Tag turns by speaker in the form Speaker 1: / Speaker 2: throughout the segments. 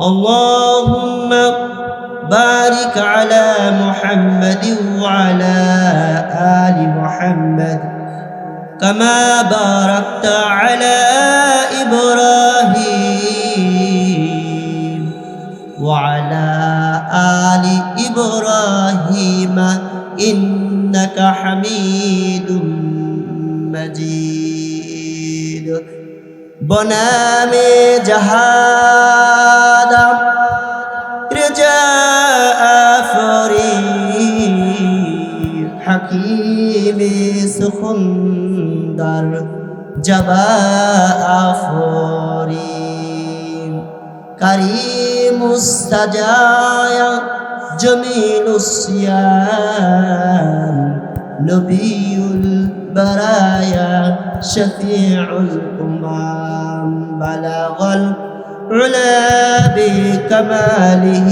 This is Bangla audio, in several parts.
Speaker 1: اللهم بارك على محمد وعلى آل محمد كما باركت على إبراهيم وعلى آل إبراهيم إنك حميد مجيد. بنام جهاد سخندر جباء فريد كريم السجايا جميل الصيام نبي البرايا شفيع الأمم بلغ العلا بكماله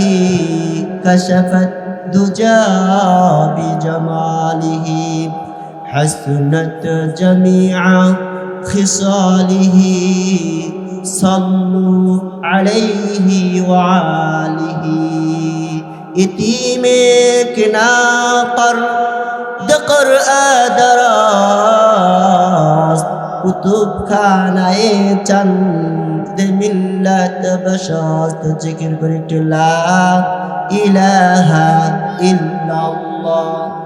Speaker 1: كشفت دجى بجماله حسنت جميع خصاله صلوا عليه وعاله يتيمك ناقر دقر آدراس كتب كان چند ملت بشاست ذكر قلت لا إله إلا الله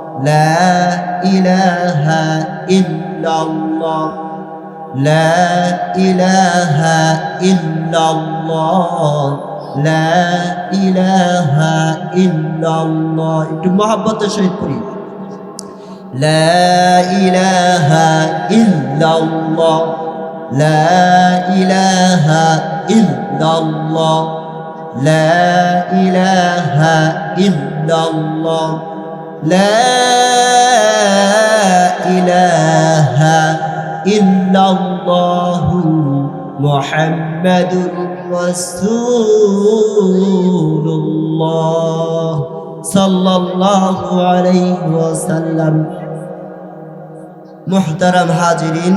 Speaker 1: لا إله إلا الله لا إله إلا الله لا إله إلا الله একটু মহাব্বতের সহিত পড়ি لا إله إلا الله لا إله إلا الله لا إله إلا الله لا إله إلا الله محمد رسول الله صلى الله عليه وسلم মোহতারাম হাজিরিন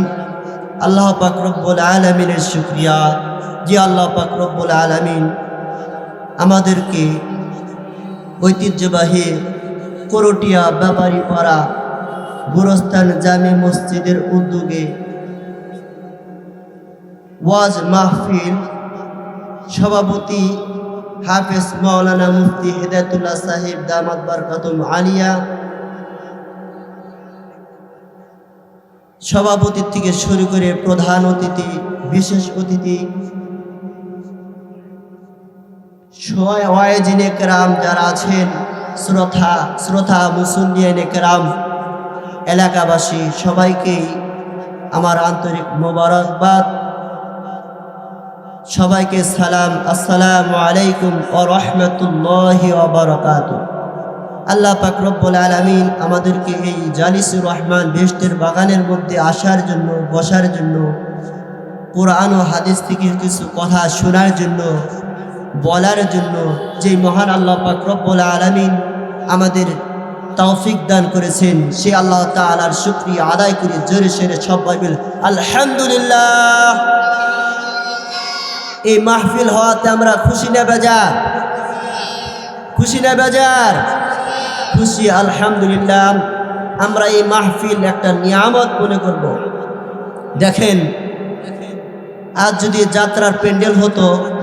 Speaker 1: আল্লাহ পাক রব্বুল আলমিনের শুক্রিয়া যে আল্লাহ পাক রব্বুল আলমিন আমাদেরকে ঐতিহ্যবাহী করটিয়া ব্যাপারী পাড়া, গুরস্থান জামে মসজিদের উদ্যোগে ওয়াজ মাহফিল, সভাপতি হাফেজ মাওলানা মুফতি হেদায়তুল্লাহ সাহেব দামাত বারকাতুম আলিয়া, সভাপতি থেকে শুরু করে প্রধান অতিথি, বিশেষ অতিথি ওয়াইজিনে কেরাম যারা আছেন শ্রোতা শ্রোতা মুসল্লিয়ানে কেরাম, এলাকাবাসী সবাইকেই আমার আন্তরিক মোবারকবাদ। সবাইকে সালাম, আসসালামু আলাইকুম ও রহমতুল্লাহ বারকাতুহ। আল্লাহ পাক রব্বুল আলমিন আমাদেরকে এই জালিসুর রহমান বেস্টের বাগানের মধ্যে আসার জন্য, বসার জন্য, কোরআন ও হাদিস থেকে কিছু কথা শোনার জন্য বলার জন্য যে মহান আল্লাহ পাক রব্বুল আলমিন আমাদের তৌফিক দান করেছেন, সে আল্লাহ তালার শুক্রিয়া আদায় করে। জোরে সেরে সবাই মিল আলহামদুলিল্লাহ। এই মাহফিল হওয়াতে আমরা খুশি না বেজার? খুশি না বেজার? খুশি, আলহামদুলিল্লাহ। আমরা এই মাহফিল একটা নিয়ামত মনে করব। দেখেন, আজ যদি যাত্রার প্যান্ডেল হতো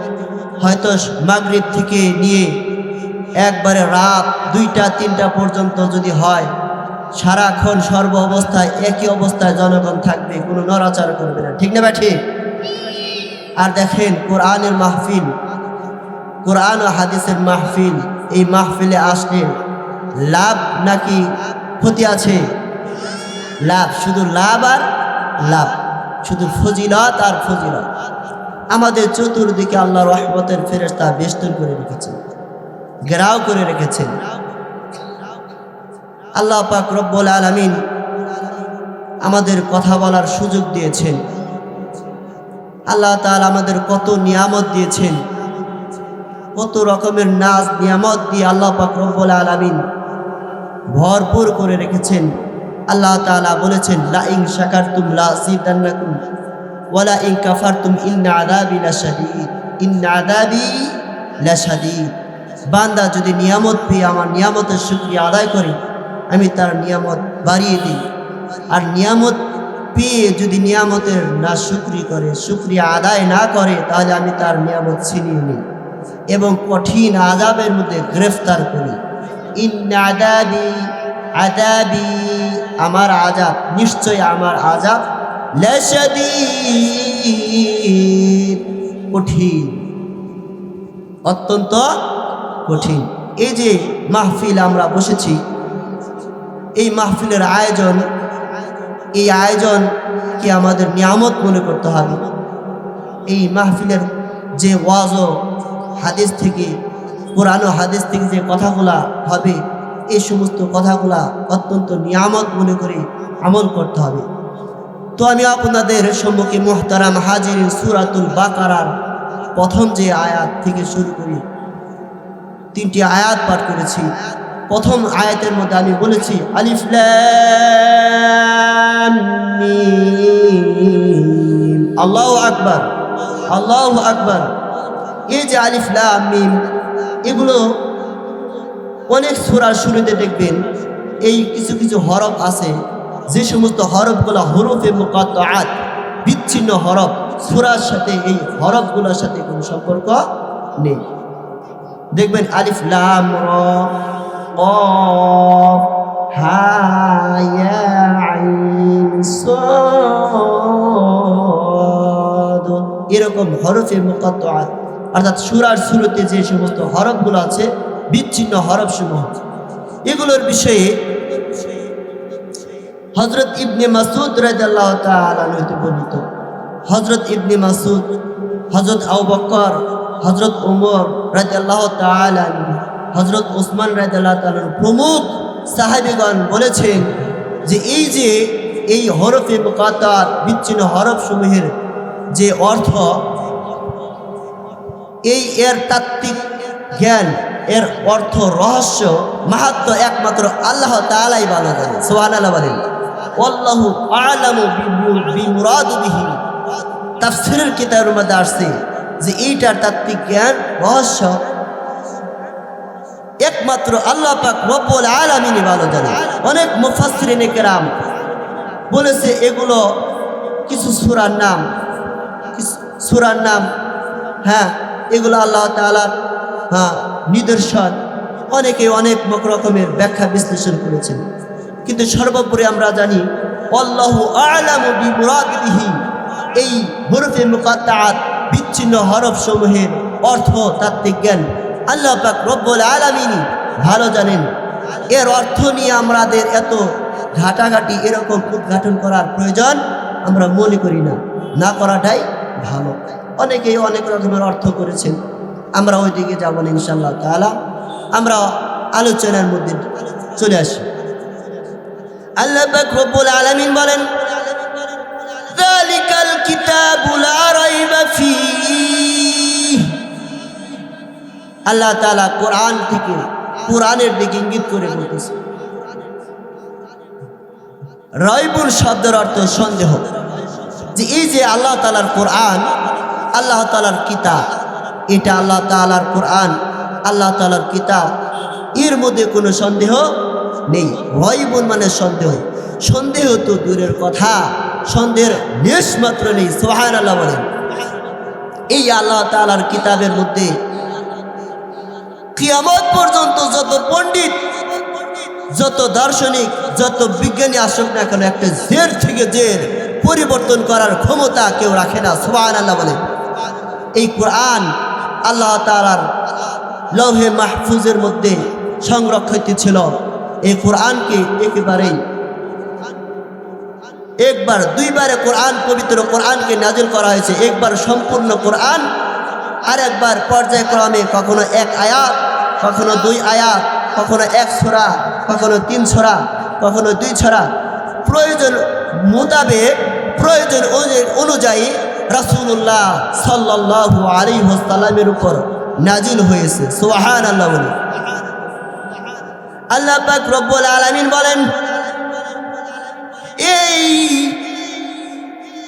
Speaker 1: হয়তো মাগরিব থেকে নিয়ে একবারে রাত দুইটা, তিনটা পর্যন্ত যদি হয়, সারাক্ষণ সর্ব অবস্থায় একই অবস্থায় জনগণ থাকবে, কোনো নড়াচড় করবে না। ঠিক না বা ঠিক? আর দেখেন, কোরআনের মাহফিল, কোরআন ও হাদিসের মাহফিল, এই মাহফিলে আসলে লাভ নাকি ক্ষতি আছে? লাভ, শুধু লাভ আর লাভ, শুধু ফজিলত আর ফজিলত। আমাদের চতুর্দিকে আল্লাহ রহমতের ফেরেস্তা বেষ্টন করে রেখেছেন, ঘেরাও করে রেখেছেন। আল্লাহ পাক রব্বুল আলমিন আমাদের কথা বলার সুযোগ দিয়েছেন। আল্লাহ তাআলা আমাদের কত নিয়ামত দিয়েছেন। কত রকমের নাচ নিয়ামত দিয়ে আল্লাহ পাক রব্বুল আলমিন ভরপুর করে রেখেছেন। আল্লাহ তাআলা বলেছেন, লা ইন শাকারতুম লা ওয়ালা ইন কাফারতুম ইন্না আযাবি লাশাদীদ ইন্না আযাবি লাশাদীদ বান্দা, যদি নিয়ামত পেয়ে আমার নিয়ামতের শুকরিয়া আদায় করে, আমি তার নিয়ামত বাড়িয়ে দিই। আর নিয়ামত পেয়ে যদি নিয়ামতের না শুক্রি করে, শুক্রিয়া আদায় না করে, তাহলে আমি তার নিয়ামত ছিনিয়ে নিই এবং কঠিন আজাবের মধ্যে গ্রেফতার করি। ইন্না আদাবি আদাবি আমার আজাব নিশ্চয় আমার আজাব কঠিন। অত্যন্ত কঠিন। এই যে মাহফিল আমরা বসেছি, এই মাহফিলের আয়োজন, এই আয়োজন কি আমাদের নিয়ামত মনে করতে হবে। এই মাহফিলের যে ওয়াজ হাদিস থেকে ও হাদিস থেকে যে কথাগুলা হবে, এই সমস্ত কথাগুলা অত্যন্ত নিয়ামত মনে করে আমল করতে হবে। তো আমি আপনাদের সম্মুখে মোহতারাম হাজির সুরাতুল বাকারার প্রথম যে আয়াত থেকে শুরু করি, তিনটি আয়াত পাঠ করেছি। প্রথম আয়াতের মধ্যে আমি বলেছি, আলিফ লাম মিম। আল্লাহু আকবার আল্লাহু আকবার। এই যে আলিফ লাম মিম, এগুলো অনেক সুরার শুরুতে দেখবেন, এই কিছু কিছু হরফ আছে যে সমস্ত হরফগুলো হরফে মুকাত বিচ্ছিন্ন হরফ, সুরার সাথে এই হরফগুলোর সাথে কোনো সম্পর্ক নেই। দেখবেন আলিফ লাম এরকম হরফে মুকাত অর্থাৎ সুরার শুরুতে যে সমস্ত হরফগুলো আছে, বিচ্ছিন্ন হরফ সমূহ এগুলোর বিষয়ে হজরত ইবনে মাসুদ রাদিয়াল্লাহু তাআলা হতে বর্ণিত। হজরত ইবনে মাসুদ হজরত আবু বকর হজরত ওমর রাদিয়াল্লাহু তাআলা হজরত ওসমান রাদিয়াল্লাহু তাআলা প্রমুখ সাহাবীগণ বলেছেন যে এই যে এই হরফে মুকাত্তার বিচ্ছিন্ন হরফ সমূহের যে অর্থ, এই এর তাত্ত্বিক জ্ঞান, এর অর্থ রহস্য মাহাত্ম একমাত্র আল্লাহ তালাই তাআলাই ভালো সোহান সুবহানাল্লাহ বলেন। আল্লাহু আলামু বিমুরাদু বিহি। তাফসীরের কিতাবের মধ্যে আসছে যে এইটার তাত্ত্বিক জ্ঞান রহস্য। একমাত্র আল্লাহ পাক রব্বুল আলামিনই ভালো জানে অনেক মুফাসসিরিনে কেরাম বলেছে এগুলো কিছু সূরার নাম সূরার নাম হ্যাঁ এগুলো আল্লাহ তাআলার হ্যাঁ নিদর্শন। অনেকে অনেক রকমের ব্যাখ্যা বিশ্লেষণ করেছেন। কিন্তু সর্বোপরি আমরা জানি, আল্লাহ আলামু বিমুরাদিহি এই হরফে মুকাত্তাআত বিচ্ছিন্ন হরফ সমূহের অর্থ তাত্ত্বিক জ্ঞান। আল্লাহ পাক রব্বুল আলামিনই ভালো জানেন, এর অর্থ নিয়ে আমাদের এত ঘাটাঘাটি এরকম উদ্ঘাটন করার প্রয়োজন আমরা মনে করি না না করাটাই ভালো। অনেকেই অনেক রকমের অর্থ করেছেন, আমরা ওই দিকে যাব ইনশাল্লাহ তাআলা। আমরা আলোচনার মধ্যে চলে আসি। আল্লাহ রব্বুল আলামিন বলেন, যালিকাল কিতাবু লা রাইবা ফীহ। আল্লাহ তাআলা কোরআন থেকে কোরআনের দিকে ইঙ্গিত করে বলতেছে। রয়বুল শব্দের অর্থ সন্দেহ। যে এই যে আল্লাহ তালার কোরআন, আল্লাহ তালার কিতাব, এটা আল্লাহ তালার কোরআন, আল্লাহ তালার কিতাব, এর মধ্যে কোনো সন্দেহ নেই। রয়বুল মানে সন্দেহ। সন্দেহ তো দূরের কথা। সন্দেহের লেশ মাত্র নেই সোহান আল্লাহ বলেন। এই আল্লাহ তালার কিতাবের মধ্যে কিয়ামত পর্যন্ত যত পণ্ডিত, যত দার্শনিক, যত বিজ্ঞানী আসুক না কেন, একটা জের থেকে জের পরিবর্তন করার ক্ষমতা কেউ রাখে না সোহান আল্লাহ বলে এই কোরআন আল্লাহ তালার লৌহে মাহফুজের মধ্যে সংরক্ষিত ছিল। এই কোরআনকে একেবারেই, একবার, দুইবারে কোরআন পবিত্র কোরআনকে নাজিল করা হয়েছে, একবার সম্পূর্ণ কোরআন আর একবার পর্যায়ক্রমে কখনো এক আয়াত, কখনো দুই আয়াত, কখনো এক ছড়া কখনো তিন ছড়া কখনো দুই ছড়া প্রয়োজন মোতাবেক, প্রয়োজন অনু- অনুযায়ী রাসূলুল্লাহ সাল্লাল্লাহু আলাইহি ওয়াসাল্লামের উপর নাজিল হয়েছে। সুবহান আল্লাহ আল্লাহ পাক রব্বুল আলামিন বলেন, এই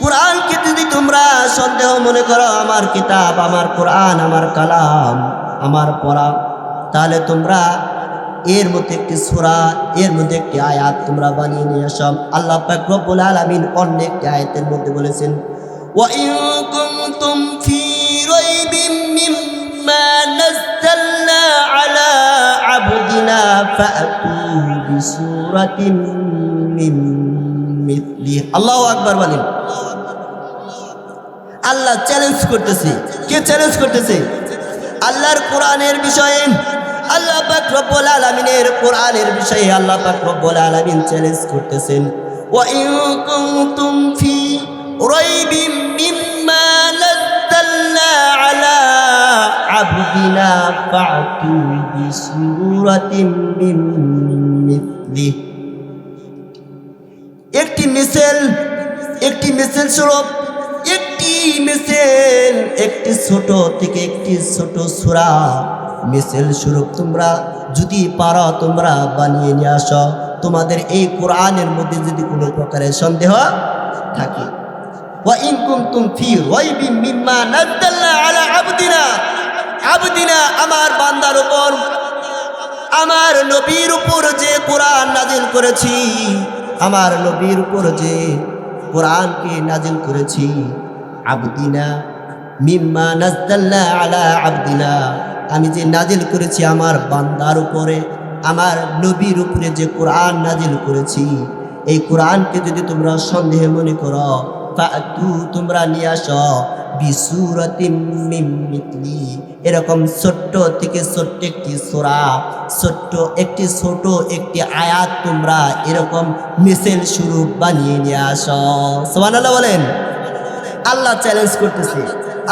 Speaker 1: কোরআনকে যদি তোমরা সন্দেহ মনে করো, আমার কিতাব, আমার কোরআন, আমার কালাম, আমার পড়া, তাহলে তোমরা এর মধ্যে একটি সূরা, এর মধ্যে একটি আয়াত তোমরা বানিয়ে নিয়ে আসো আল্লাহ পাক রব্বুল আলামিন অন্য একটি আয়াতের মধ্যে বলেছেন আল্লাহ আকবার বলেন। আল্লাহ চ্যালেঞ্জ করতেছে। কে চ্যালেঞ্জ করতেছে? আল্লাহর কোরআনের বিষয়ে। আল্লাহ পাক রব্বুল আলামিনের কোরআনের বিষয়ে আল্লাহ পাক আলামিন চ্যালেঞ্জ করতেছেন। ওয়া ইন কুনতুম ফি রাইবিম মিম্মা নাযালনা আলা আবদিনা ফাতু বিসূরাতিন মিন মিথলিহি একটি মিছিল একটি মিছিল স্বরূপ একটি মিছিল একটি ছোট থেকে একটি ছোট সুরা মিছিল স্বরূপ তোমরা যদি পারো তোমরা বানিয়ে নিয়ে আসো তোমাদের এই কোরআনের মধ্যে যদি কোনো প্রকারের সন্দেহ থাকে وإن كنتم في ريب مما نزلنا على عبدنا আবদিনা আমার বান্দার উপর, আমার নবীর উপর যে কোরআন নাজিল করেছি, আমার নবীর উপর যে কোরআনকে নাজিল করেছি, আবদিনা মিম্মা নাজদাল্লা আলা আবদিনা। আমি যে নাজিল করেছি আমার বান্দার উপরে, আমার নবীর উপরে যে কোরআন নাজিল করেছি, এই কোরআনকে যদি তোমরা সন্দেহে মনে করো ফাতু, তোমরা নিয়ে আস। বিসুরতিমিতলি এরকম ছোট্ট থেকে ছোট্ট একটি সোরা, ছোট্ট একটি ছোট একটি আয়াত তোমরা এরকম মিছিল স্বরূপ বানিয়ে নিয়ে আস। সোমান আল্লাহ বলেন, আল্লাহ চ্যালেঞ্জ করতেছে।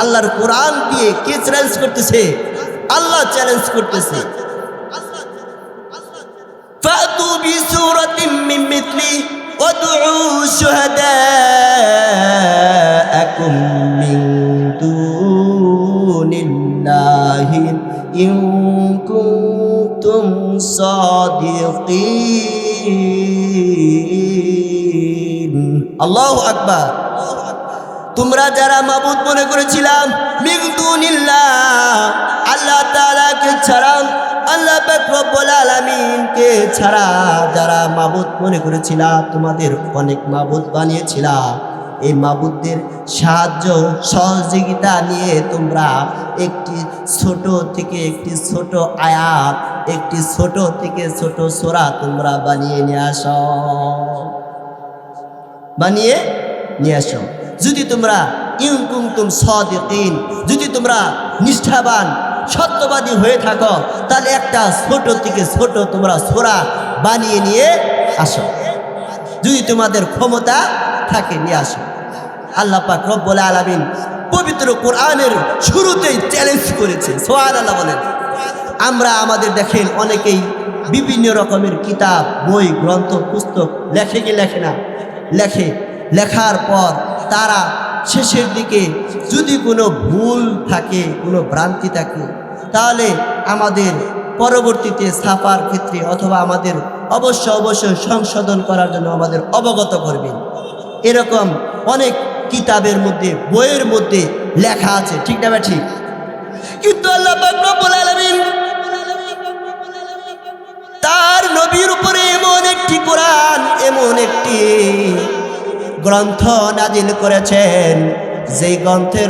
Speaker 1: আল্লাহর কোরআন দিয়ে কে চ্যালেঞ্জ করতেছে? আল্লাহ চ্যালেঞ্জ করতেছে। ফাতু বিসুরতিমিতলি وادعوا شهداءكم من دون الله إن كنتم صادقين الله أكبر তোমরা যারা মাবুদ মনে করেছিলাম মিংদুনিল্লাহ আল্লাহ তাআলাকে ছাড়া আল্লাহ রব্বুল আলামিনকে ছাড়া যারা মাবুদ মনে করেছিলা, তোমাদের অনেক মাবুদ বানিয়েছিলা। এই মাবুদদের সাহায্য, সহযোগিতা নিয়ে তোমরা একটি ছোট থেকে একটি ছোট আয়াত, একটি ছোট থেকে ছোট সোরা তোমরা বানিয়ে নিয়ে আসো। বানিয়ে নিয়ে আসো। যদি তোমরা ইউকুমতুম সদিকিন, যদি তোমরা নিষ্ঠাবান সত্যবাদী হয়ে থাকো, তাহলে একটা ছোট থেকে ছোট তোমরা সোরা বানিয়ে নিয়ে আসো। যদি তোমাদের ক্ষমতা থাকে, নিয়ে আসো। আল্লাহ পাক রব্বুল আলামিন পবিত্র কোরআনের শুরুতেই চ্যালেঞ্জ করেছে। সোহান আল্লাহ বলেন। আমরা আমাদের দেখেন অনেকেই বিভিন্ন রকমের কিতাব, বই, গ্রন্থ, পুস্তক লেখে কি লেখে না? লেখে। লেখার পর তারা শেষের দিকে যদি কোনো ভুল থাকে, কোনো ভ্রান্তি থাকে, তাহলে আমাদের পরবর্তীতে ছাপার ক্ষেত্রে অথবা আমাদের অবশ্য অবশ্যই সংশোধন করার জন্য আমাদের অবগত করবেন। এরকম অনেক কিতাবের মধ্যে, বইয়ের মধ্যে লেখা আছে, ঠিক না ঠিক? কিন্তু তার নবীর উপরে এমন একটি কোরআন, এমন একটি গ্রন্থ নাজিল করেছেন। যেই গ্রন্থের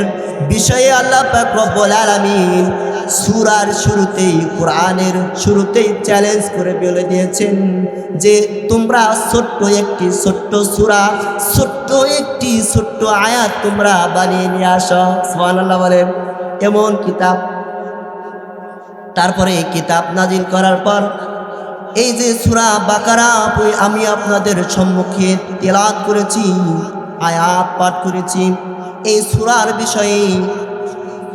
Speaker 1: বিষয়ে আল্লাহ রব্বুল আলামিন সূরার শুরুতেই, কোরআনের শুরুতেই চ্যালেঞ্জ করে বলে দিয়েছেন যে, তোমরা ছোট্ট একটি ছোট্ট সূরা, ছোট্ট একটি ছোট্ট আয়াত তোমরা বানিয়ে নিয়ে আসো। সুবহানাল্লাহ বলেন, এমন কিতাব। তারপরে কিতাব নাজিল করার পর এই যে সুরা বাকারা আমি আপনাদের সম্মুখে তেলাত করেছি, আয়াত পাঠ করেছি। এই সুরার বিষয়ে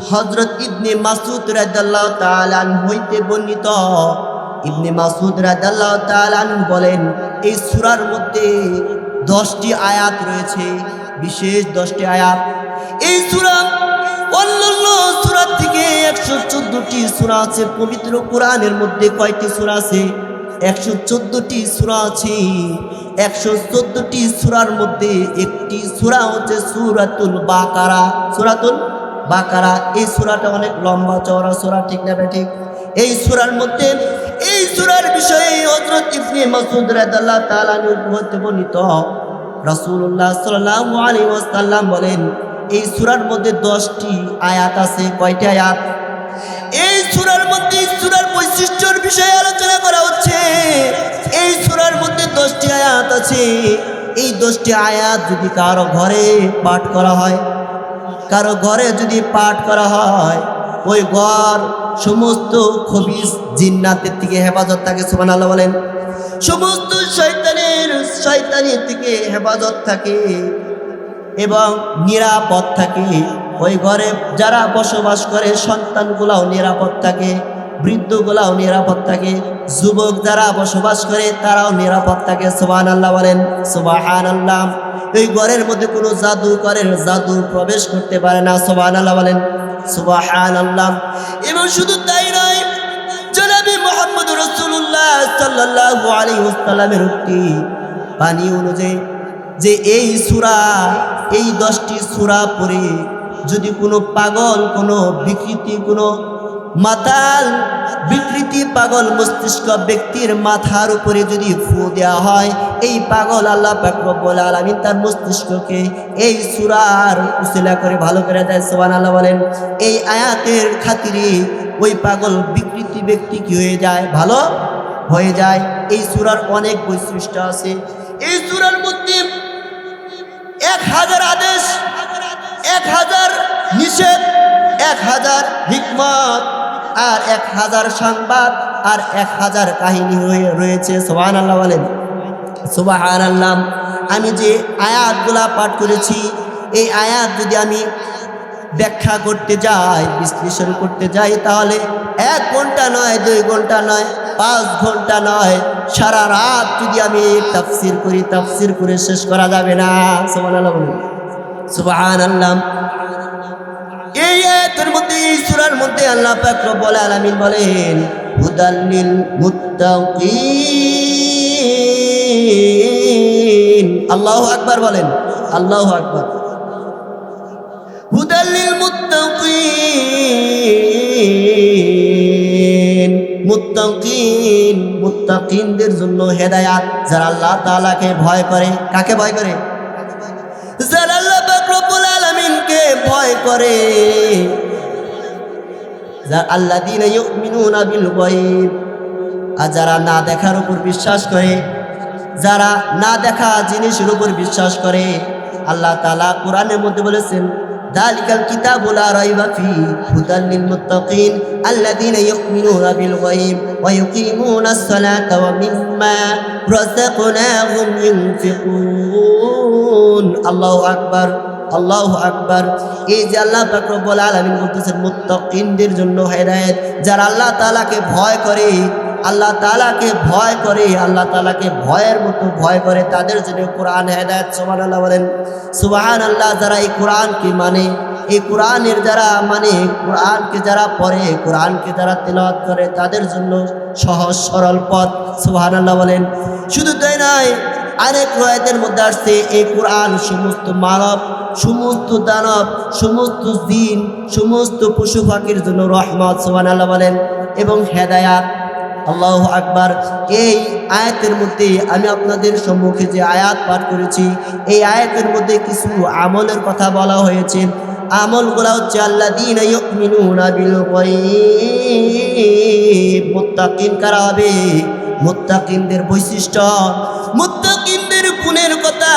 Speaker 1: হজরত ইবনে মাসুদ রাজাল্লাহ তালান হইতে বর্ণিত। ইবনে মাসুদ রাজাল্লাহ তালান বলেন, এই সুরার মধ্যে দশটি আয়াত রয়েছে, বিশেষ দশটি আয়াত। এই সুরা অন্যান্য সুরার থেকে একশো চোদ্দটি সুরা আছে, পবিত্র কোরআনের মধ্যে কয়টি সুরা আছে? একশো চোদ্দটি সুরা আছে। একশো চোদ্দটি সুরার মধ্যে একটি সুরা হচ্ছে সুরাতুল বাকারা। সুরাতুল বাকারা, এই সুরাটা অনেক লম্বা চওড়া সুরা, ঠিক না ঠিক এই সুরার মধ্যে, এই সুরার বিষয়ে হযরত ইবনে মাসউদ রাদিয়াল্লাহু তাআলা হতে বর্ণিত রাসূলুল্লাহ সাল্লাল্লাহু আলাইহি ওয়াসাল্লাম বলেন, এই সুরার মধ্যে দশটি আয়াত আছে। কয়টি আয়াত? এই সুরার মধ্যে সুরার বৈশিষ্ট্যর বিষয়ে আলোচনা করা হচ্ছে এই সুরার মধ্যে দশটি আয়াত আছে। এই দশটি আয়াত যদি কারও ঘরে পাঠ করা হয়, কারও ঘরে যদি পাঠ করা হয়, ওই ঘর সমস্ত খবিস জিন্নাতের থেকে হেফাজত থাকে সুমান আল্লাহ বলেন। সমস্ত শয়তানের শয়তানের থেকে হেফাজত থাকে এবং নিরাপদ থাকে। ওই ঘরে যারা বসবাস করে, সন্তানগুলাও নিরাপদ থাকে। বৃদ্ধগুলাও নিরাপদ থাকে যুবক যারা বসবাস করে তারাও নিরাপদ থাকে আল্লাহ বলেন সুবাহান আল্লাহ এই ঘরের মধ্যে কোনো জাদু করেন জাদু প্রবেশ করতে পারে না সুবাহান আল্লাহ বলেন সুবাহান আল্লাহ এবং শুধু তাই নয়, জনাবি মোহাম্মদ রসুল্লাহ সাল্লাহ আলী ওসাল্লামের উক্তি পানি অনুযায়ী যে এই সুরা, এই দশটি সুরা পড়ে যদি কোনো পাগল, কোনো বিকৃতি, কোনো মাতাল, বিকৃতি পাগল মস্তিষ্ক ব্যক্তির মাথার উপরে যদি ফু দেওয়া হয়, এই পাগল আল্লাহ পাকরব্বুল আলমিন তার মস্তিষ্ককে এই সুরার উসিলা করে ভালো করে দেয় সোহান আল্লাহ বলেন। এই আয়াতের খাতিরে ওই পাগল বিকৃতি ব্যক্তি কি হয়ে যায়? ভালো হয়ে যায়। এই সুরার অনেক বৈশিষ্ট্য আছে। এই সুরার মধ্যে এক হাজার আদেশ, এক হাজার নিষেধ, এক হাজার হিকমত। আর এক হাজার সংবাদ আর এক হাজার কাহিনী রয়েছে। সোহান আল্লাহ বলেন। সোবাহান আল্লাহ আমি যে আয়াতগুলা পাঠ করেছি, এই আয়াত যদি আমি ব্যাখ্যা করতে যাই, বিশ্লেষণ করতে যাই, তাহলে এক ঘণ্টা নয়, দুই ঘণ্টা নয়, পাঁচ ঘণ্টা নয়, সারা রাত যদি আমি তাফসির করি, তাফসির করে শেষ করা যাবে না। সোমান আল্লাহ বলুন। সুবাহান আল্লাহ এই আয়াতের মধ্যে, এই সূরার মধ্যে আল্লাহ পাক রব্বুল আলামিন বলেন হুদাল্লিল মুত্তাকিন। আল্লাহু আকবার বলেন, আল্লাহু আকবার। হুদাল্লিল মুত্তাকিন। মুত্তাকিন, মুত্তাকিনদের জন্য হেদায়াত, যারা আল্লাহ তাআলাকে ভয় করে। কাকে ভয় করে? যারা আল্লাহ পাক রব্বুল আলামিনকে ভয় করে। আল্লাযীনা ইউমিনুনা বিল গায়ব। আর যারা না দেখার উপর বিশ্বাস করে, যারা না দেখা জিনিসের উপর বিশ্বাস করে, আল্লাহ তাআলা কোরআনের মধ্যে বলেছেন, দালিকাল কিতাবু লা রাইবা ফি হুদাল লিল মুত্তাকিন আল্লাযীনা ইউমিনুনা বিল গায়ব ওয়া ইউকিমুনাস সালাতা ওয়া মিম্মা রাযাকনাহুম ইউনফিকুন আল্লাহু আকবার। আল্লাহু আকবার। এই যে আল্লাহ পাক রব্বুল আলামিন বলতেছেন, মুত্তাকিনদের জন্য হেদায়েত। যারা আল্লাহ তালাকে ভয় করে, আল্লাহ তালাকে ভয় করে, আল্লাহ তালাকে ভয়ের মতো ভয় করে, তাদের জন্য কোরআন হেদায়েত, সুবহানাল্লাহ বলেন। সুবাহান আল্লাহ যারা এই কোরআনকে মানে এই কোরআনের যারা মানে কোরআনকে যারা পড়ে, কোরআনকে যারা তেলাওয়াত করে, তাদের জন্য সহজ সরল পথ, সুবহানাল্লাহ বলেন। শুধু তাই নয় আরেক রয়েতের মধ্যে আসছে এই কোরআন, সমস্ত মানব, সমস্ত দানব, সমস্ত দিন সমস্ত পশু পাখির জন্য রহমত সোহান আল্লাহ বলেন। এবং হেদায়াত, আল্লাহ আকবার। এই আয়াতের মধ্যে আমি আপনাদের সম্মুখে যে আয়াত পাঠ করেছি, এই আয়াতের মধ্যে কিছু আমলের কথা বলা হয়েছে। আমলগুলা হচ্ছে আল্লাহ দিন মুত্তাকিন কারা হবে? মুত্তাকিনদের বৈশিষ্ট্য। মুত্তাকিনদের গুণের কথা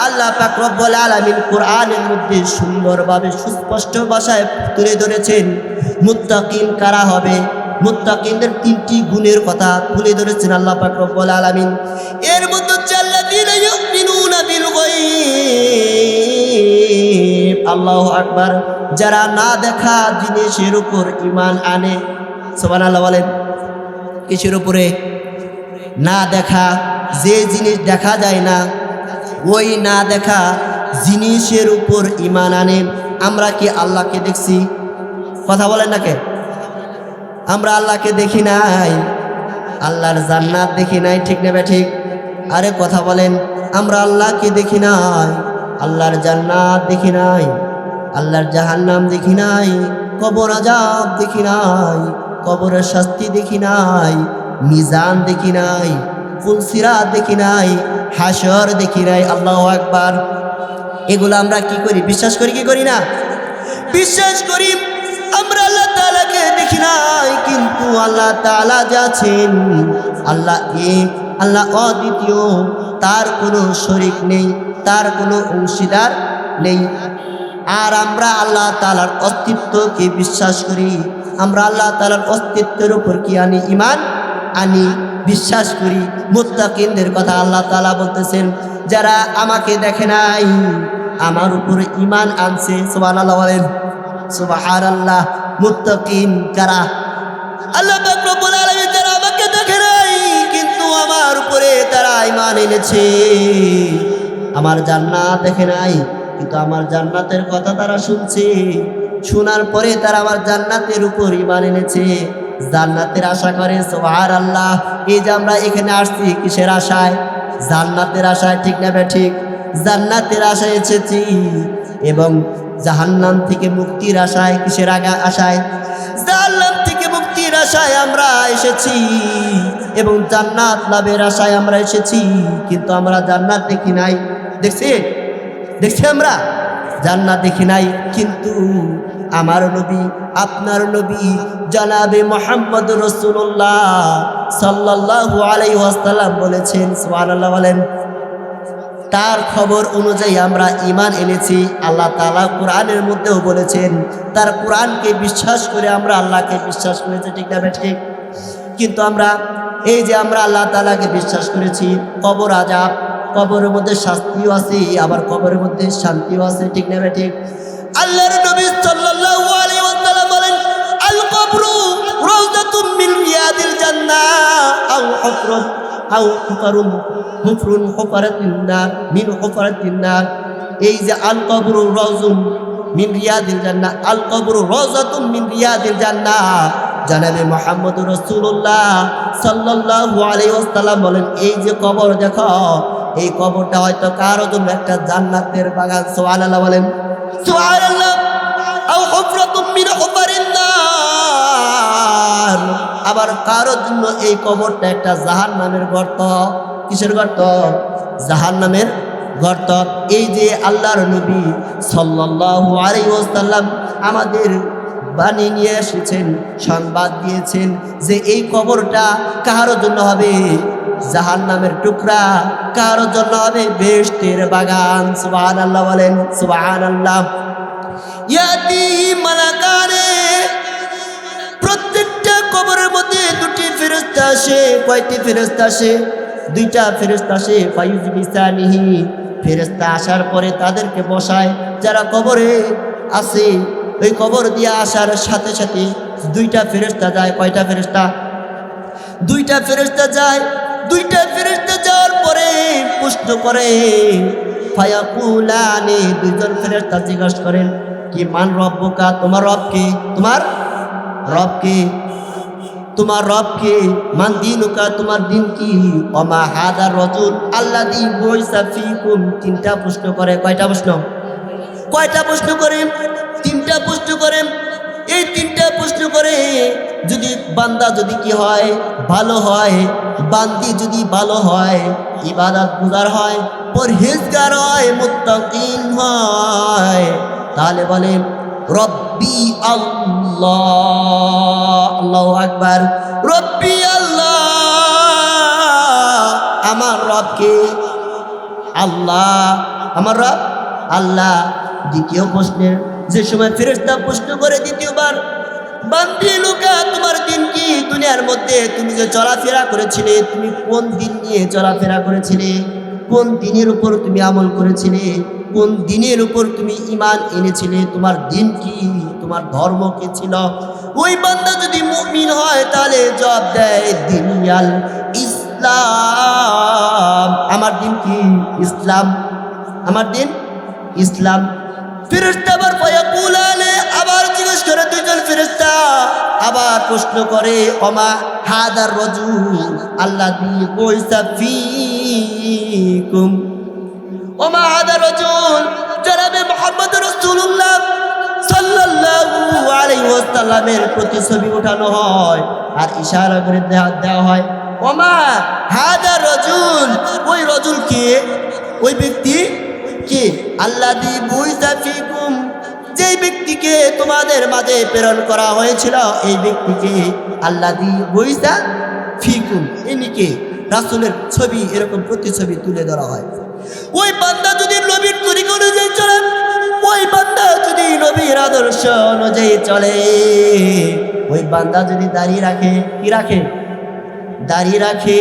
Speaker 1: আল্লাহ পাক রব্বুল আলামিন কোরআনের মধ্যে সুন্দরভাবে, সুস্পষ্ট ভাষায় তুলে ধরেছেন। মুত্তাকিন কারা হবে? মুত্তাকিনদের তিনটি গুণের কথা তুলে ধরেছেন আল্লাহ পাক রব্বুল আলামিন। এর মধ্যে হচ্ছে আল্লাযীনা আকবার। যারা না দেখা জিনিসের উপর ইমান আনে, সুবহানাল্লাহ বলেন, কিসের উপরে? না দেখা যে জিনিস দেখা যায় না, ওই না দেখা জিনিসের উপর ইমান আনে। আমরা কি আল্লাহকে দেখছি? কথা বলেন না কে? আমরা আল্লাহকে দেখি নাই। আল্লাহর জান্নাত দেখি নাই, ঠিক নেবে ঠিক? আরে কথা বলেন, আমরা আল্লাহকে দেখি নাই। আল্লাহর জান্নাত দেখি নাই। আল্লাহর জাহান্নাম দেখি নাই। কবর আজাব দেখি নাই। কবরের শাস্তি দেখি নাই। মিজান দেখি নাই। ফুলসিরাত দেখি নাই, হাসর দেখি নাই, আল্লাহ একবার এগুলো আমরা কি করি? বিশ্বাস করি কি করি না? বিশ্বাস করি আমরা আল্লাহ তালাকে দেখি নাই, কিন্তু আল্লাহ তাআলা যাচ্ছেন আল্লাহ এ, আল্লাহ অদ্বিতীয়, তার কোনো শরিক নেই, তার কোনো অংশীদার নেই। আর আমরা আল্লাহ তালার অস্তিত্বকে বিশ্বাস করি, আমরা আল্লাহ তালার অস্তিত্বের উপর কি আনি? ইমান আনি। বিশ্বাস করি, মুত্তাকিনদের কথা আল্লাহ তালা বলতেছেন, যারা আমাকে দেখে নাই, আমার উপরে ইমান আনছে সুবাহ আল্লাহ বলেন সুবাহ আল্লাহ মুত্তাকিন কারা আল্লাহ আমাকে দেখে নাই, কিন্তু আমার উপরে তারা ইমান এনেছে। আমার জান্নাত দেখে নাই, কিন্তু আমার জান্নাতের কথা তারা শুনছে। শোনার পরে তারা আমার জান্নাতের উপর ইমান এনেছে। জান্নাতের আশা করে সোহার আল্লাহ এই যে আমরা এখানে আসছি, কিসের আশায়? জান্নাতের আশায়, ঠিক না ঠিক? জান্নাতের আশায় এসেছি। এবং জাহান্নাম থেকে মুক্তির আশায়, কিসের আগা আশায়? জাহান্নাম থেকে মুক্তির আশায় আমরা এসেছি। এবং জান্নাত লাভের আশায় আমরা এসেছি। কিন্তু আমরা জান্নাত দেখি নাই। দেখছি? দেখছি আমরা? জান্নাত দেখি নাই। কিন্তু আমার নবী, আপনার নবী, জনাবে মোহাম্মদ রসুল্লাহ সাল্লাল্লাহু আলাই ওয়াসাল্লাম বলেছেন, সুবহানাল্লাহ বলেন, তার খবর অনুযায়ী আমরা ইমান এনেছি। আল্লাহ তালা কোরআনের মধ্যেও বলেছেন, তার কোরআনকে বিশ্বাস করে আমরা আল্লাহকে বিশ্বাস করেছি, ঠিক না ঠিক কিন্তু আমরা, এই যে আমরা আল্লাহ তালাকে বিশ্বাস করেছি, কবর আজাব, কবরের মধ্যে শাস্তিও আছে, আবার কবরের মধ্যে শান্তিও আছে, ঠিক না ঠিক আল্লাহর নবী সাল্লাল্লাহু আলাইহি ওয়াসাল্লাম বলেন, আল কবরু রাউদাতুম মিন রিয়াদিল জান্নাহ, আও হুফরাত আও হুফারুম হুফরুন হুফারাতিন নার, মিন হুফারাতিন নার। এই যে আল কবরু রাউজুম মিন রিয়াদিল জান্নাহ, আল কবরু রাউজাতুম মিন রিয়াদিল জান্নাহ। জানাবে মোহাম্মদ রসুল্লাহ সাল্লাল্লাহু আলাইহি ওয়াসাল্লাম বলেন, এই যে কবর দেখো, এই কবরটা হয়তো কারও জন্য একটা জান্নাতের বাগান, সুবহানাল্লাহ বলেন। আবার কারোর জন্য এই কবরটা একটা জাহান নামের গর্ত। কিসের গর্ত? জাহান নামের গর্ত। এই যে আল্লাহর নবী সাল্লাল্লাহু আলাইহি ওয়াসাল্লাম আমাদের বাণী নিয়ে এসেছেন, সংবাদ দিয়েছেন যে এই কবরটা কারোর জন্য হবে জাহান নামের টুকরা কারোর জন্য হবে বেষ্টের বাগান। সুবাহান আল্লাহ বলেন সুবাহান আল্লাহ ইয়াতি মালাকারে প্রত্যেকটা কবরের মধ্যে দুটি ফেরস্তা আসে। কয়টি ফেরস্তা আসে? দুইটা ফেরস্তা আসে। ফাইজ বিসানিহি। ফেরস্তা আসার পরে তাদেরকে বসায়, যারা কবরে আছে ওই কবর দিয়ে আসার সাথে সাথে দুইটা ফেরস্তা যায়, কয়টা ফেরস্তা দুইটা ফেরস্তা যায়, দুইটা ফেরস্তা যাওয়ার পরে প্রশ্ন করে, ফায়াকুলানে, দুইজন ফেরস্তা জিজ্ঞাসা করেন, কি মান রব্বকা তোমার রব কে? তোমার রব কে? তোমার রব কে? মান দিনুকা তোমার দিন কি? অমা হাদার রজুল আল্লাহ দি বইসা ফিকুম। তিনটা প্রশ্ন করে, কয়টা প্রশ্ন? কয়টা প্রশ্ন করে? তিনটা প্রশ্ন করে, এই তিনটা প্রশ্ন করে যদি বান্দা যদি কি হয়, ভালো হয়, বান্দি যদি ভালো হয়, ইবাদত গুজার হয়, পরহেজগার হয়, মুত্তাকিন হয়, তাহলে বলে, রব্বি আল্লাহ, আল্লাহু আকবার, রব্বি আল্লাহ, আমার রবকে আল্লাহ, আমার রব, আল্লাহ, দ্বিতীয় প্রশ্নের যে সময় ফেরেস্তা প্রশ্ন করে দ্বিতীয়বার, বান্দি লোকা, তোমার দিন কি? দুনিয়ার মধ্যে তুমি যে চলাফেরা করেছিলে, তুমি কোন দিন নিয়ে চলাফেরা করেছিলে? কোন দিনের উপর তুমি আমল করেছিলে? কোন দিনের উপর তুমি ইমান এনেছিলে? তোমার দিন কি? তোমার ধর্ম কি ছিল? ওই বান্দা যদি মুমিন হয়, তাহলে জবাব দেয়, দিনিয়াল ইসলাম। আমার দিন কি? ইসলাম। আমার দিন? ইসলাম। ফেরেশতা আবার ফয়াকুল আলে, আবার জিজ্ঞেস করে দুইজন ফেরেশতা আবার প্রশ্ন করে অমা হাদার রজুল আল্লাহ দিয়ে ফিকুম? ওমা হাদার রজুল, জনাবে মোহাম্মদ ওয়াসাল্লামের প্রতিছবি ওঠানো হয় আর ইশারা করে দেওয়া হয়, ওমা হাদার রজুল? ওই রজুল কে ওই ব্যক্তি কে? আল্লাহ দি বুঝাফিকুম যেই ব্যক্তিকে তোমাদের মাঝে প্রেরণ করা হয়েছিল, এই ব্যক্তিকে আল্লাহ দি বুঝা ফিকুম ইনিকে রাসূলের ছবি, এরকম প্রতিছবি তুলে ধরা হয়। ওই বান্দা যদি নবীর তরিকা অনুযায়ী চলে, ওই বান্দা যদি নবীর আদর্শ অনুযায়ী চলে, ওই বান্দা যদি দাঁড়িয়ে রাখে, কি রাখে? দাঁড়িয়ে রাখে।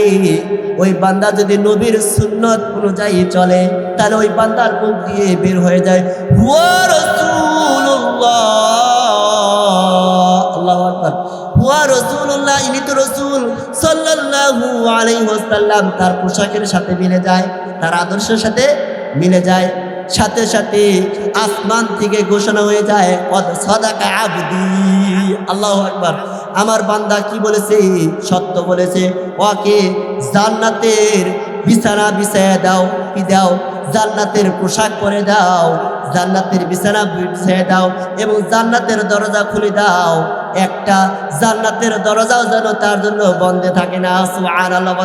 Speaker 1: ওই বান্দা যদি নবীর সুন্নত অনুযায়ী চলে, তাহলে ওই বান্দার মুখ দিয়ে বের হয়ে যায়, হুয়া তার পোশাকের সাথে মিলে যায়, তার আদর্শের সাথে মিলে যায়। সাথে সাথে আসমান থেকে ঘোষণা হয়ে যায় সদাকা আবদি। আল্লাহু আকবার। আমার বান্দা কি বলেছে? সত্য বলেছে। ওকে জান্নাতের বিছানা বিছায়া দাও। কি দাও? জান্নাতের পোশাক পরে দাও, জান্নাতের বিছানা বিছায়া দাও এবং জান্নাতের দরজা খুলে দাও। একটা জান্নাতের দরজাও যেন তার জন্য বন্ধে থাকে না। সুবহানাল্লাহ বলে।